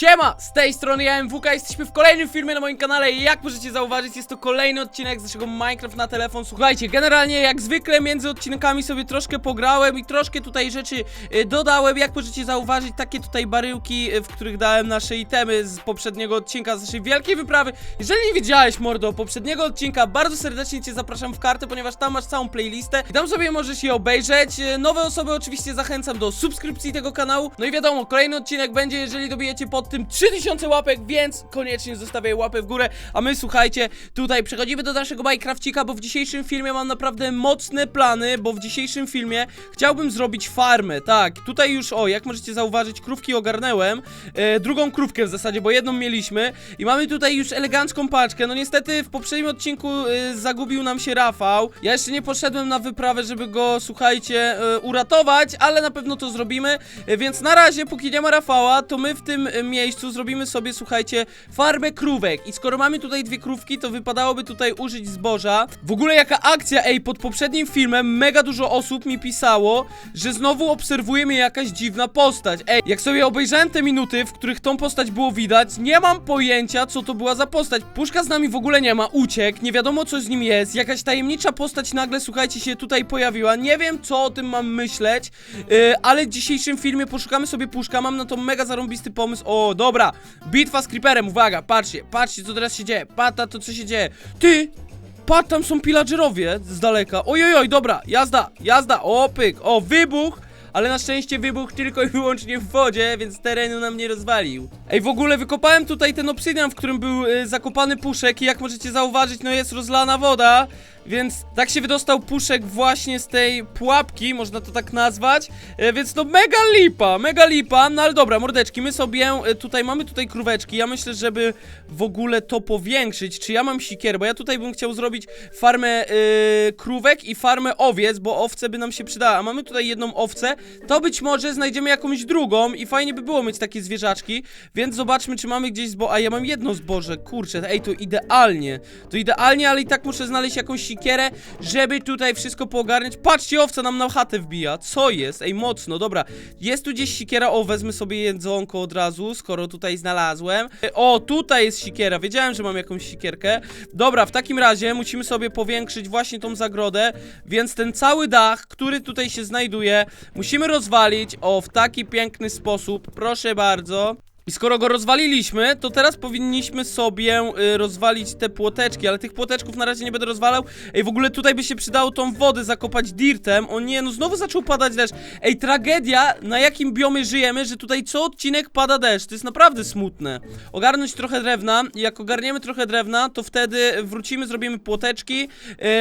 Siema, z tej strony ja MWK, jesteśmy w kolejnym filmie na moim kanale i jak możecie zauważyć jest to kolejny odcinek z naszego Minecraft na telefon. Słuchajcie, generalnie jak zwykle między odcinkami sobie troszkę pograłem i troszkę tutaj rzeczy y, dodałem. Jak możecie zauważyć, takie tutaj baryłki, y, w których dałem nasze itemy z poprzedniego odcinka, z naszej wielkiej wyprawy. Jeżeli nie widziałeś mordo poprzedniego odcinka, bardzo serdecznie cię zapraszam w kartę, ponieważ tam masz całą playlistę. I tam sobie możesz je obejrzeć. Y, Nowe osoby oczywiście zachęcam do subskrypcji tego kanału. No i wiadomo, kolejny odcinek będzie, jeżeli dobijecie pod tym 3000 łapek, więc koniecznie zostawiaj łapę w górę. A my słuchajcie, tutaj przechodzimy do naszego Minecrafcika, bo w dzisiejszym filmie mam naprawdę mocne plany, bo w dzisiejszym filmie chciałbym zrobić farmę. Tak, tutaj już, o, jak możecie zauważyć, krówki ogarnęłem. E, drugą krówkę w zasadzie, bo jedną mieliśmy. I mamy tutaj już elegancką paczkę. No niestety w poprzednim odcinku e, zagubił nam się Rafał. Ja jeszcze nie poszedłem na wyprawę, żeby go, słuchajcie, e, uratować, ale na pewno to zrobimy. E, więc na razie, póki nie ma Rafała, to my w tym e, miejscu zrobimy sobie, słuchajcie, farmę krówek. I skoro mamy tutaj dwie krówki, to wypadałoby tutaj użyć zboża. W ogóle jaka akcja, ej, pod poprzednim filmem mega dużo osób mi pisało, że znowu obserwuje mnie jakaś dziwna postać. Ej, jak sobie obejrzałem te minuty, w których tą postać było widać, nie mam pojęcia, co to była za postać. Puszka z nami w ogóle nie ma, uciekł, nie wiadomo co z nim jest, jakaś tajemnicza postać nagle, słuchajcie, się tutaj pojawiła. Nie wiem, co o tym mam myśleć, yy, ale w dzisiejszym filmie poszukamy sobie puszka, mam na to mega zarąbisty pomysł. O, dobra, bitwa z creeperem, uwaga, patrzcie, patrzcie, co teraz się dzieje, pata to, co się dzieje. Ty, Patrz, tam są pillagerowie z daleka. Ojojoj, dobra, jazda, jazda, o pyk, o wybuch. Ale na szczęście wybuch tylko i wyłącznie w wodzie, więc terenu nam nie rozwalił. Ej, w ogóle wykopałem tutaj ten obsydian, w którym był y, zakopany puszek i jak możecie zauważyć, no jest rozlana woda. Więc tak się wydostał puszek właśnie z tej pułapki, można to tak nazwać. E, więc no mega lipa, mega lipa. No ale dobra, mordeczki, my sobie e, tutaj mamy tutaj króweczki. Ja myślę, żeby w ogóle to powiększyć. Czy ja mam sikierę? Bo ja tutaj bym chciał zrobić farmę e, krówek i farmę owiec, bo owce by nam się przydały. A mamy tutaj jedną owcę, to być może znajdziemy jakąś drugą i fajnie by było mieć takie zwierzaczki. Więc zobaczmy, czy mamy gdzieś zbo... A ja mam jedno zboże, kurczę, ej, to idealnie. To idealnie, ale i tak muszę znaleźć jakąś sikierę, żeby tutaj wszystko poogarniać. Patrzcie, owca nam na chatę wbija. Co jest? Ej, mocno, dobra. Jest tu gdzieś sikiera, o, wezmę sobie jedzonko od razu, skoro tutaj znalazłem. O, tutaj jest sikiera, wiedziałem, że mam jakąś sikierkę. Dobra, w takim razie musimy sobie powiększyć właśnie tą zagrodę, więc ten cały dach, który tutaj się znajduje, musimy rozwalić, o, w taki piękny sposób. Proszę bardzo. I skoro go rozwaliliśmy, to teraz powinniśmy sobie y, rozwalić te płoteczki, ale tych płoteczków na razie nie będę rozwalał. Ej, w ogóle tutaj by się przydało tą wodę zakopać dirtem. O nie, no znowu zaczął padać deszcz. Ej, tragedia, na jakim biomie żyjemy, że tutaj co odcinek pada deszcz. To jest naprawdę smutne. Ogarnąć trochę drewna jak ogarniemy trochę drewna, to wtedy wrócimy, zrobimy płoteczki,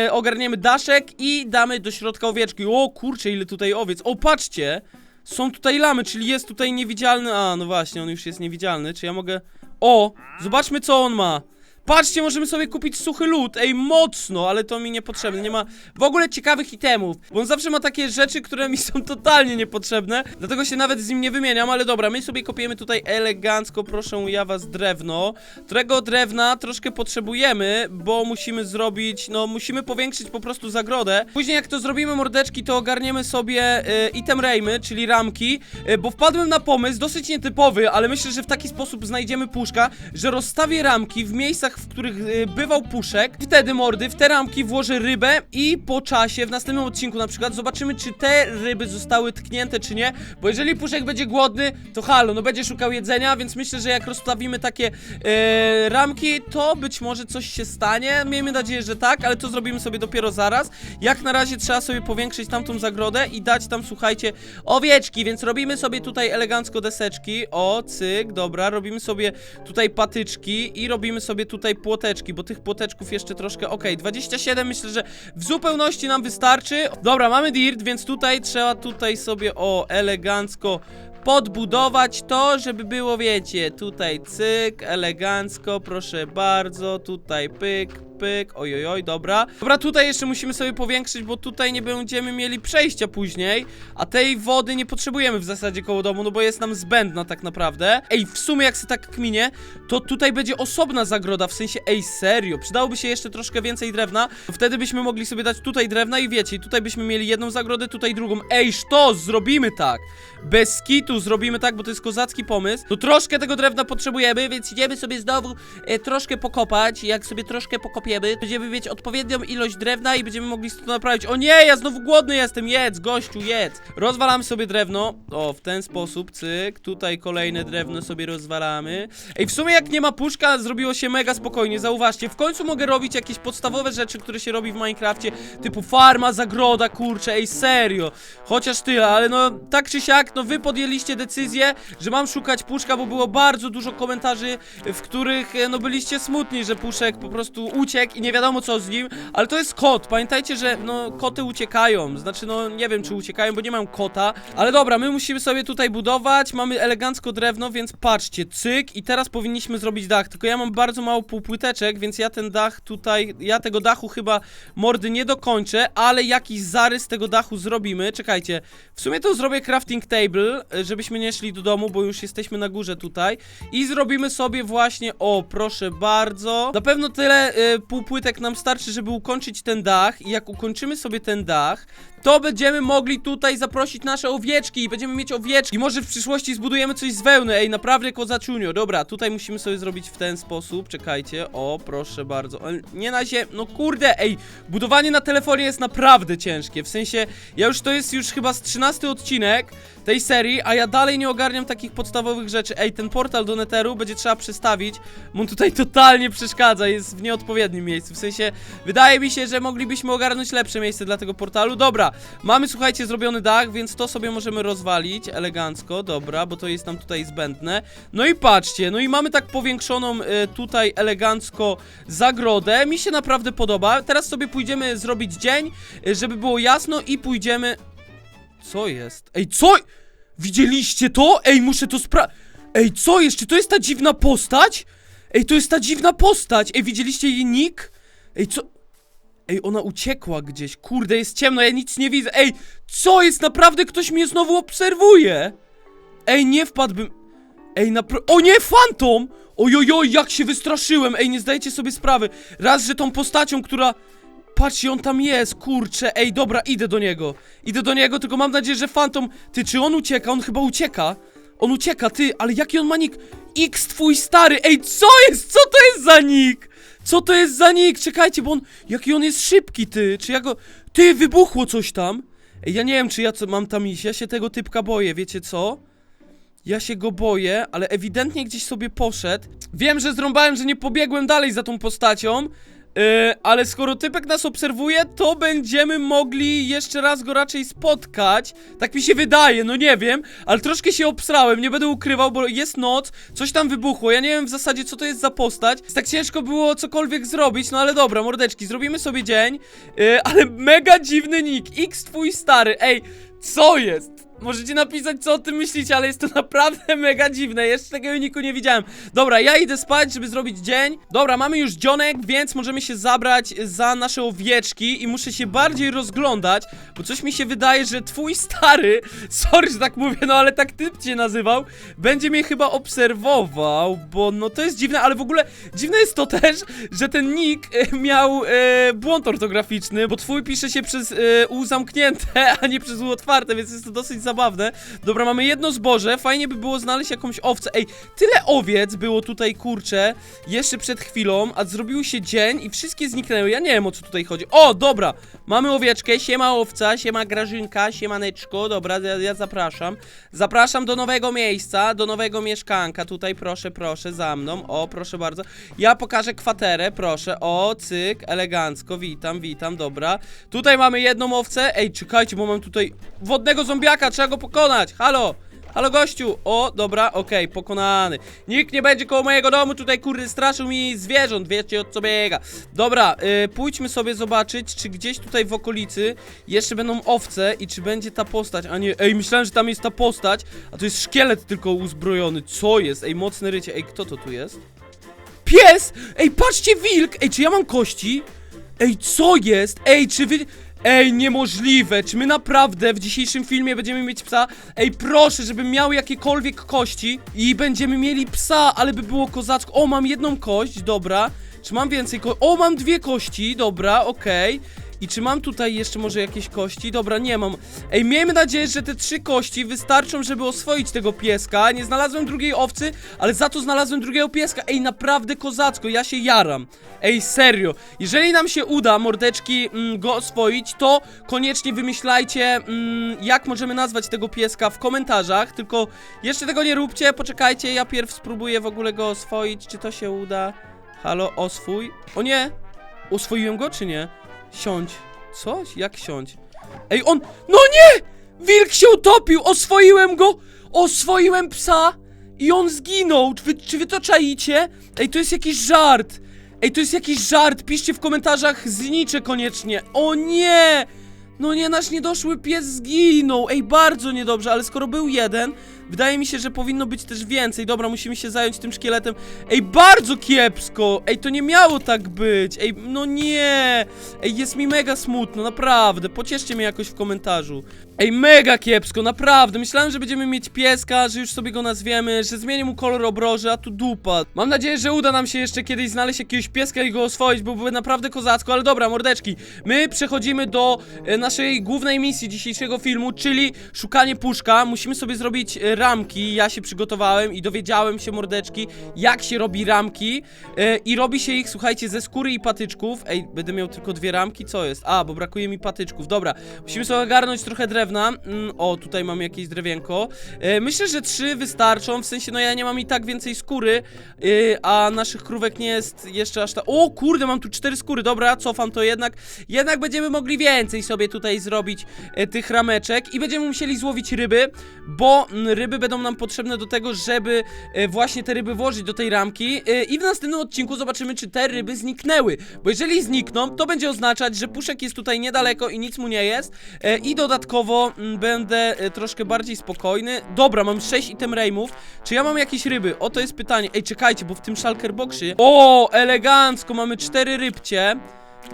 y, ogarniemy daszek i damy do środka owieczki. O kurczę, ile tutaj owiec. O, patrzcie! Są tutaj lamy, czyli jest tutaj niewidzialny. A, no właśnie, on już jest niewidzialny. Czy ja mogę. O! Zobaczmy, co on ma. Patrzcie, możemy sobie kupić suchy lód. Ej, mocno, ale to mi niepotrzebne. Nie ma w ogóle ciekawych itemów. Bo on zawsze ma takie rzeczy, które mi są totalnie niepotrzebne. Dlatego się nawet z nim nie wymieniam, ale dobra, my sobie kopiemy tutaj elegancko, proszę ja was, drewno. Którego drewna troszkę potrzebujemy, bo musimy zrobić, no musimy powiększyć po prostu zagrodę. Później jak to zrobimy mordeczki, to ogarniemy sobie y, item rejmy, czyli ramki, y, bo wpadłem na pomysł, dosyć nietypowy, ale myślę, że w taki sposób znajdziemy puszka, że rozstawię ramki w miejscach, w których y, bywał puszek. Wtedy mordy, w te ramki włożę rybę i po czasie, w następnym odcinku na przykład, zobaczymy, czy te ryby zostały tknięte, czy nie, bo jeżeli puszek będzie głodny, to halo, no będzie szukał jedzenia, więc myślę, że jak rozstawimy takie e, ramki, to być może coś się stanie. Miejmy nadzieję, że tak, ale to zrobimy sobie dopiero zaraz. Jak na razie trzeba sobie powiększyć tamtą zagrodę i dać tam, słuchajcie, owieczki, więc robimy sobie tutaj elegancko deseczki. O, cyk, dobra, robimy sobie tutaj patyczki i robimy sobie tutaj płoteczki, bo tych płoteczków jeszcze troszkę, okej, 27 myślę, że w zupełności nam wystarczy. Dobra, mamy dirt, więc tutaj trzeba tutaj sobie, o, elegancko podbudować to, żeby było, wiecie, tutaj cyk, elegancko, proszę bardzo, tutaj pyk, pyk, ojojoj, dobra. Dobra, tutaj jeszcze musimy sobie powiększyć, bo tutaj nie będziemy mieli przejścia później, a tej wody nie potrzebujemy w zasadzie koło domu, no bo jest nam zbędna tak naprawdę. Ej, w sumie jak se tak kminie, to tutaj będzie osobna zagroda, w sensie, ej, serio, przydałoby się jeszcze troszkę więcej drewna, wtedy byśmy mogli sobie dać tutaj drewna i wiecie, tutaj byśmy mieli jedną zagrodę, tutaj drugą. Ej, sztos, zrobimy tak! Bez kitu zrobimy tak, bo to jest kozacki pomysł. To troszkę tego drewna potrzebujemy, więc idziemy sobie znowu e, troszkę pokopać. Jak sobie troszkę pokopiemy, będziemy mieć odpowiednią ilość drewna i będziemy mogli to naprawić. O nie, ja znowu głodny jestem, jedz, gościu, jedz. Rozwalamy sobie drewno. O, w ten sposób, cyk. Tutaj kolejne drewno sobie rozwalamy. Ej, w sumie jak nie ma puszka, zrobiło się mega spokojnie, zauważcie. W końcu mogę robić jakieś podstawowe rzeczy, które się robi w Minecrafcie, typu farma, zagroda, kurczę, ej, serio. Chociaż tyle, ale no, tak czy siak, no wy podjęliście decyzję, że mam szukać puszka, bo było bardzo dużo komentarzy, w których, e, no, byliście smutni, że puszek po prostu uciekł i nie wiadomo co z nim, ale to jest kot. Pamiętajcie, że, no, koty uciekają. Znaczy, no, nie wiem, czy uciekają, bo nie mam kota, ale dobra, my musimy sobie tutaj budować, mamy elegancko drewno, więc patrzcie, cyk. I teraz powinniśmy zrobić dach, tylko ja mam bardzo mało półpłyteczek, więc ja ten dach tutaj, ja tego dachu chyba mordy nie dokończę, ale jakiś zarys tego dachu zrobimy, czekajcie, w sumie to zrobię crafting table, żebyśmy nie szli do domu, bo już jesteśmy na górze tutaj. I zrobimy sobie właśnie, o proszę bardzo, na pewno tyle e, półpłytek nam starczy, żeby ukończyć ten dach. I jak ukończymy sobie ten dach, to będziemy mogli tutaj zaprosić nasze owieczki i będziemy mieć owieczki. Może w przyszłości zbudujemy coś z wełny, ej, naprawdę kozaczunio. Dobra, tutaj musimy sobie zrobić w ten sposób, czekajcie, o, proszę bardzo. Ale Nie na się, no kurde, ej, budowanie na telefonie jest naprawdę ciężkie, w sensie, ja już to jest już chyba z 13 odcinek tej serii, a ja dalej nie ogarniam takich podstawowych rzeczy. Ej, ten portal do Netheru będzie trzeba przestawić, on tutaj totalnie przeszkadza, jest w nieodpowiednim miejscu, w sensie, wydaje mi się, że moglibyśmy ogarnąć lepsze miejsce dla tego portalu. Dobra, mamy, słuchajcie, zrobiony dach, więc to sobie możemy rozwalić elegancko, dobra, bo to jest nam tutaj zbędne. No i patrzcie, no i mamy tak powiększoną e, tutaj elegancko zagrodę, mi się naprawdę podoba. Teraz sobie pójdziemy zrobić dzień, e, żeby było jasno i pójdziemy... Co jest? Ej, co? Widzieliście to? Ej, muszę to spra... Ej, co jest? Czy to jest ta dziwna postać? Ej, to jest ta dziwna postać! Ej, widzieliście jej nick? Ej, co... Ej, ona uciekła gdzieś. Kurde, jest ciemno, ja nic nie widzę. Ej, co jest? Naprawdę ktoś mnie znowu obserwuje. Ej, nie wpadłbym... Ej, napra... O nie, fantom! Ojojoj, jak się wystraszyłem. Ej, nie zdajecie sobie sprawy. Raz, że tą postacią, która... Patrzcie, on tam jest, kurczę. Ej, dobra, idę do niego. Idę do niego, tylko mam nadzieję, że fantom... Ty, czy on ucieka? On chyba ucieka. On ucieka, ty, ale jaki on ma nick? X twój stary. Ej, co jest? Co to jest za nick? Co to jest za nick? Czekajcie, bo on... Jaki on jest szybki, ty. Czy ja go... Ty, wybuchło coś tam. Ja nie wiem, czy ja co mam tam iść. Ja się tego typka boję, wiecie co? Ja się go boję, ale ewidentnie gdzieś sobie poszedł. Wiem, że zrąbałem, że nie pobiegłem dalej za tą postacią. Yy, ale skoro typek nas obserwuje, to będziemy mogli jeszcze raz go raczej spotkać. Tak mi się wydaje, no nie wiem, ale troszkę się obsrałem, nie będę ukrywał, bo jest noc, coś tam wybuchło, ja nie wiem w zasadzie co to jest za postać. Tak ciężko było cokolwiek zrobić, no ale dobra, mordeczki, zrobimy sobie dzień, yy, ale mega dziwny nick, X twój stary, ej, co jest? Możecie napisać, co o tym myślicie, ale jest to naprawdę mega dziwne. Jeszcze takiego niku nie widziałem. Dobra, ja idę spać, żeby zrobić dzień. Dobra, mamy już dzionek, więc możemy się zabrać za nasze owieczki i muszę się bardziej rozglądać, bo coś mi się wydaje, że twój stary, sorry, że tak mówię, no ale tak typ cię nazywał, będzie mnie chyba obserwował, bo no to jest dziwne, ale w ogóle dziwne jest to też, że ten nick e, miał e, błąd ortograficzny, bo twój pisze się przez e, U zamknięte, a nie przez U otwarte, więc jest to dosyć zabawne. Dobra, mamy jedno zboże, fajnie by było znaleźć jakąś owcę. Ej, tyle owiec było tutaj, kurczę, jeszcze przed chwilą, a zrobił się dzień i wszystkie zniknęły. Ja nie wiem o co tutaj chodzi. O, dobra, mamy owieczkę, siema owca, siema Grażynka, siemaneczko, dobra, ja, ja zapraszam. Zapraszam do nowego miejsca, do nowego mieszkanka, tutaj proszę, proszę, za mną, o, proszę bardzo. Ja pokażę kwaterę, proszę, o, cyk, elegancko, witam, witam, dobra. Tutaj mamy jedną owcę, ej, czekajcie, bo mam tutaj wodnego zombiaka, trzeba go pokonać, halo. Halo gościu! O, dobra, okej, pokonany. Nikt nie będzie koło mojego domu tutaj, kurde, straszył mi zwierząt, wiecie o co biega. Dobra, y, pójdźmy sobie zobaczyć, czy gdzieś tutaj w okolicy jeszcze będą owce i czy będzie ta postać, a nie, ej, myślałem, że tam jest ta postać, a to jest szkielet tylko uzbrojony. Co jest? Ej, mocne rycie. Ej, kto to tu jest? Pies! Ej, patrzcie, wilk! Ej, czy ja mam kości? Ej, co jest? Ej, czy wy... Ej, niemożliwe! Czy my naprawdę w dzisiejszym filmie będziemy mieć psa? Ej, proszę, żebym miał jakiekolwiek kości i będziemy mieli psa, ale by było kozacko. O, mam jedną kość, dobra. Czy mam więcej ko... O, mam dwie kości, dobra, okej. I czy mam tutaj jeszcze może jakieś kości? Dobra, nie mam. Ej, miejmy nadzieję, że te trzy kości wystarczą, żeby oswoić tego pieska. Nie znalazłem drugiej owcy, ale za to znalazłem drugiego pieska. Ej, naprawdę kozacko, ja się jaram. Ej, serio. Jeżeli nam się uda, mordeczki, mm, go oswoić, to koniecznie wymyślajcie, mm, jak możemy nazwać tego pieska w komentarzach. Tylko jeszcze tego nie róbcie, poczekajcie, ja pierw spróbuję w ogóle go oswoić. Czy to się uda? Halo, oswój. O nie! Oswoiłem go, czy nie? Siądź. Coś? Jak siądź? Ej, on... No nie! Wilk się utopił! Oswoiłem go! Oswoiłem psa! I on zginął! Czy wy, czy wy to czaicie? Ej, to jest jakiś żart! Ej, to jest jakiś żart! Piszcie w komentarzach znicze koniecznie! O nie! No nie, nasz niedoszły pies zginął! Ej, bardzo niedobrze, ale skoro był jeden, wydaje mi się, że powinno być też więcej. Dobra, musimy się zająć tym szkieletem. Ej, bardzo kiepsko! Ej, to nie miało tak być! Ej, no nie! Ej, jest mi mega smutno, naprawdę. Pocieszcie mnie jakoś w komentarzu. Ej, mega kiepsko, naprawdę. Myślałem, że będziemy mieć pieska, że już sobie go nazwiemy, że zmienię mu kolor obroży, a tu dupa. Mam nadzieję, że uda nam się jeszcze kiedyś znaleźć jakiegoś pieska i go oswoić, byłby naprawdę kozacko, ale dobra, mordeczki. My przechodzimy do e, naszej głównej misji dzisiejszego filmu, czyli szukanie puszka. Musimy sobie zrobić e, ramki. Ja się przygotowałem i dowiedziałem się, mordeczki, jak się robi ramki. E, I robi się ich, słuchajcie, ze skóry i patyczków. Ej, będę miał tylko dwie ramki, co jest? A, bo brakuje mi patyczków. Dobra, musimy sobie ogarnąć trochę drewna. Mm, o, tutaj mam jakieś drewienko. E, myślę, że trzy wystarczą, w sensie, no ja nie mam i tak więcej skóry, e, a naszych krówek nie jest jeszcze aż tak... O, kurde, mam tu cztery skóry, dobra, cofam to jednak. Jednak będziemy mogli więcej sobie tutaj zrobić e, tych rameczek i będziemy musieli złowić ryby, bo mm, ryby będą nam potrzebne do tego, żeby e, właśnie te ryby włożyć do tej ramki. E, i w następnym odcinku zobaczymy, czy te ryby zniknęły, bo jeżeli znikną, to będzie oznaczać, że puszek jest tutaj niedaleko i nic mu nie jest. E, i dodatkowo mm, będę e, troszkę bardziej spokojny. Dobra, mam 6 item raimów, czy ja mam jakieś ryby? O, to jest pytanie. Ej, czekajcie, bo w tym shulker boxie... O, elegancko, mamy cztery rybcie.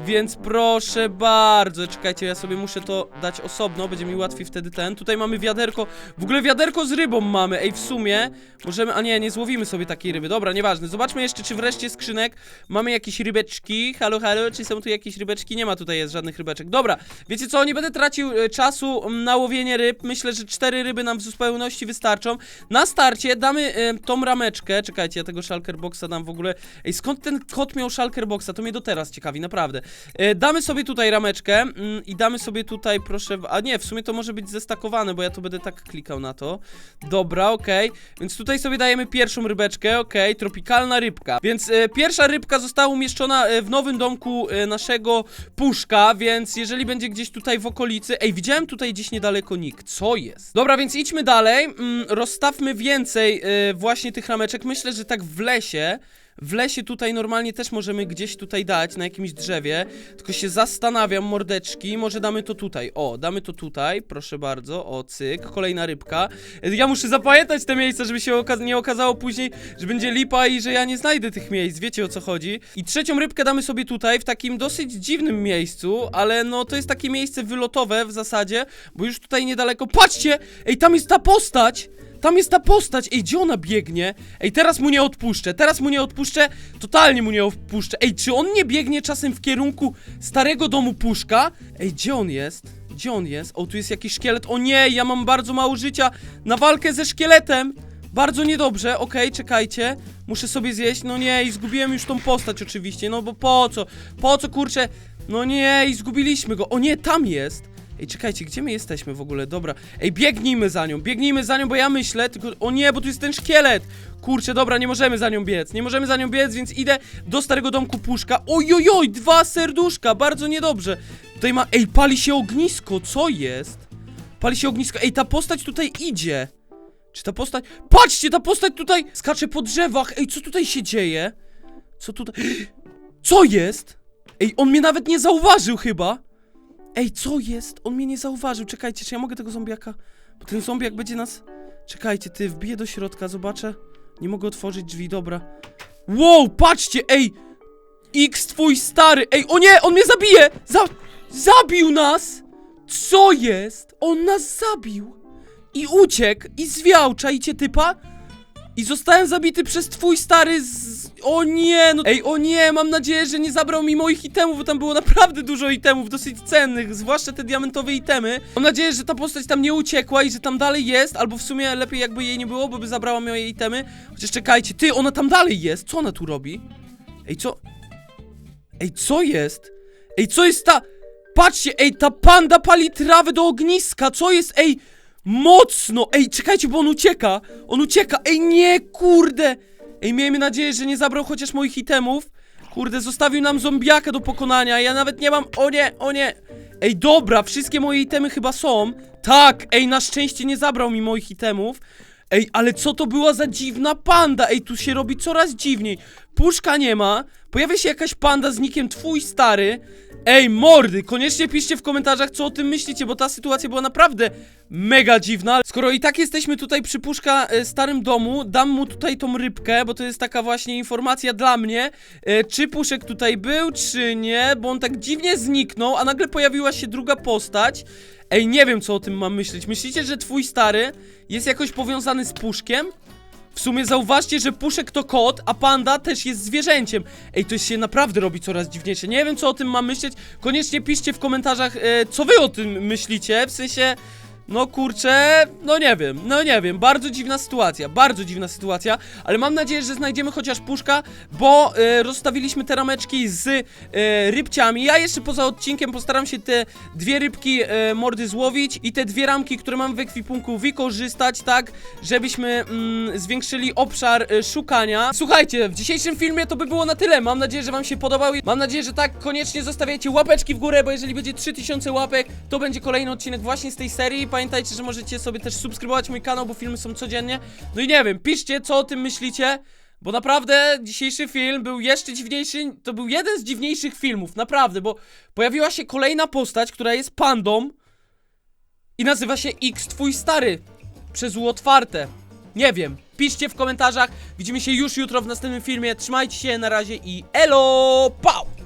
Więc proszę bardzo, czekajcie, ja sobie muszę to dać osobno, będzie mi łatwiej wtedy ten. Tutaj mamy wiaderko, w ogóle wiaderko z rybą mamy, ej, w sumie możemy, a nie, nie złowimy sobie takiej ryby, dobra, nieważne. Zobaczmy jeszcze, czy wreszcie skrzynek mamy jakieś rybeczki, halo, halo, czy są tu jakieś rybeczki? Nie ma tutaj jest żadnych rybeczek, dobra. Wiecie co, nie będę tracił e, czasu mm, na łowienie ryb, myślę, że cztery ryby nam w zupełności wystarczą. Na starcie damy e, tą rameczkę, czekajcie, ja tego shulker boxa dam w ogóle, ej, skąd ten kot miał shulker boxa? To mnie do teraz ciekawi, naprawdę. E, damy sobie tutaj rameczkę mm, i damy sobie tutaj, proszę, a nie, w sumie to może być zestakowane, bo ja to będę tak klikał na to. Dobra, okej, więc tutaj sobie dajemy pierwszą rybeczkę, okej, tropikalna rybka. Więc e, pierwsza rybka została umieszczona e, w nowym domku naszego puszka, więc jeżeli będzie gdzieś tutaj w okolicy, ej, widziałem tutaj gdzieś niedaleko nick, co jest? Dobra, więc idźmy dalej, mm, rozstawmy więcej właśnie tych rameczek, myślę, że tak w lesie, w lesie tutaj normalnie też możemy gdzieś tutaj dać, na jakimś drzewie. Tylko się zastanawiam, mordeczki, może damy to tutaj. O, damy to tutaj, proszę bardzo. O, cyk, kolejna rybka. Ja muszę zapamiętać te miejsca, żeby się oka nie okazało później, że będzie lipa i że ja nie znajdę tych miejsc. Wiecie o co chodzi. I trzecią rybkę damy sobie tutaj, w takim dosyć dziwnym miejscu, ale no to jest takie miejsce wylotowe w zasadzie, bo już tutaj niedaleko. Patrzcie! Ej, tam jest ta postać! Tam jest ta postać, ej, gdzie ona biegnie? Ej, teraz mu nie odpuszczę, teraz mu nie odpuszczę, totalnie mu nie odpuszczę. Ej, czy on nie biegnie czasem w kierunku starego domu Puszka? Ej, gdzie on jest? Gdzie on jest? O, tu jest jakiś szkielet, o nie, ja mam bardzo mało życia na walkę ze szkieletem. Bardzo niedobrze, okej, czekajcie. Muszę sobie zjeść, no nie, i zgubiłem już tą postać oczywiście, no bo po co? Po co, kurczę? No nie, i zgubiliśmy go. O nie, tam jest. Ej, czekajcie, gdzie my jesteśmy w ogóle? Dobra. Ej, biegnijmy za nią, biegnijmy za nią, bo ja myślę, tylko... O nie, bo tu jest ten szkielet! Kurczę, dobra, nie możemy za nią biec, nie możemy za nią biec, więc idę do starego domku Puszka. Ojojoj, dwa serduszka, bardzo niedobrze. Tutaj ma... Ej, pali się ognisko, co jest? Pali się ognisko, ej, ta postać tutaj idzie. Czy ta postać... Patrzcie, ta postać tutaj skacze po drzewach, ej, co tutaj się dzieje? Co tutaj... Co jest? Ej, on mnie nawet nie zauważył chyba. Ej, co jest? On mnie nie zauważył. Czekajcie, czy ja mogę tego zombiaka? Bo ten zombiak będzie nas... Czekajcie, ty, wbiję do środka, zobaczę. Nie mogę otworzyć drzwi, dobra. Wow, patrzcie, ej! X twój stary, ej, o nie, on mnie zabije! Za... Zabił nas! Co jest? On nas zabił! I uciekł, i zwiał, czaicie typa? I zostałem zabity przez twój stary z... O nie, no ej, o nie, mam nadzieję, że nie zabrał mi moich itemów, bo tam było naprawdę dużo itemów, dosyć cennych, zwłaszcza te diamentowe itemy. Mam nadzieję, że ta postać tam nie uciekła i że tam dalej jest, albo w sumie lepiej jakby jej nie było, bo by zabrała moje itemy. Chociaż czekajcie, ty, ona tam dalej jest, co ona tu robi? Ej, co? Ej, co jest? Ej, co jest ta... Patrzcie, ej, ta panda pali trawę do ogniska, co jest, ej... Mocno! Ej, czekajcie, bo on ucieka! On ucieka! Ej, nie, kurde! Ej, miejmy nadzieję, że nie zabrał chociaż moich itemów. Kurde, zostawił nam zombiaka do pokonania. Ja nawet nie mam. O nie, o nie. Ej, dobra, wszystkie moje itemy chyba są. Tak, ej, na szczęście nie zabrał mi moich itemów. Ej, ale co to była za dziwna panda? Ej, tu się robi coraz dziwniej. Puszka nie ma. Pojawia się jakaś panda z nikiem twój stary. Ej, mordy, koniecznie piszcie w komentarzach, co o tym myślicie, bo ta sytuacja była naprawdę mega dziwna. Skoro i tak jesteśmy tutaj przy Puszka e, starym domu, dam mu tutaj tą rybkę, bo to jest taka właśnie informacja dla mnie, e, czy Puszek tutaj był, czy nie, bo on tak dziwnie zniknął, a nagle pojawiła się druga postać. Ej, nie wiem, co o tym mam myśleć. Myślicie, że twój stary jest jakoś powiązany z Puszkiem? W sumie zauważcie, że Puszek to kot, a panda też jest zwierzęciem. Ej, to się naprawdę robi coraz dziwniejsze. Nie wiem, co o tym mam myśleć. Koniecznie piszcie w komentarzach, e, co wy o tym myślicie. W sensie, no kurczę, no nie wiem, no nie wiem. Bardzo dziwna sytuacja, bardzo dziwna sytuacja. Ale mam nadzieję, że znajdziemy chociaż Puszka, bo e, rozstawiliśmy te rameczki z e, rybciami. Ja jeszcze poza odcinkiem postaram się te dwie rybki e, mordy złowić i te dwie ramki, które mam w ekwipunku wykorzystać, tak, żebyśmy mm, zwiększyli obszar e, szukania. Słuchajcie, w dzisiejszym filmie to by było na tyle. Mam nadzieję, że wam się podobał. i Mam nadzieję, że tak koniecznie zostawiajcie łapeczki w górę, bo jeżeli będzie 3000 łapek, to będzie kolejny odcinek właśnie z tej serii. Pamiętajcie, że możecie sobie też subskrybować mój kanał, bo filmy są codziennie. No i nie wiem, piszcie, co o tym myślicie. Bo naprawdę dzisiejszy film był jeszcze dziwniejszy. To był jeden z dziwniejszych filmów, naprawdę, bo pojawiła się kolejna postać, która jest pandą i nazywa się X Twój Stary. Przez U otwarte. Nie wiem. Piszcie w komentarzach. Widzimy się już jutro w następnym filmie. Trzymajcie się, na razie i elo! Pau!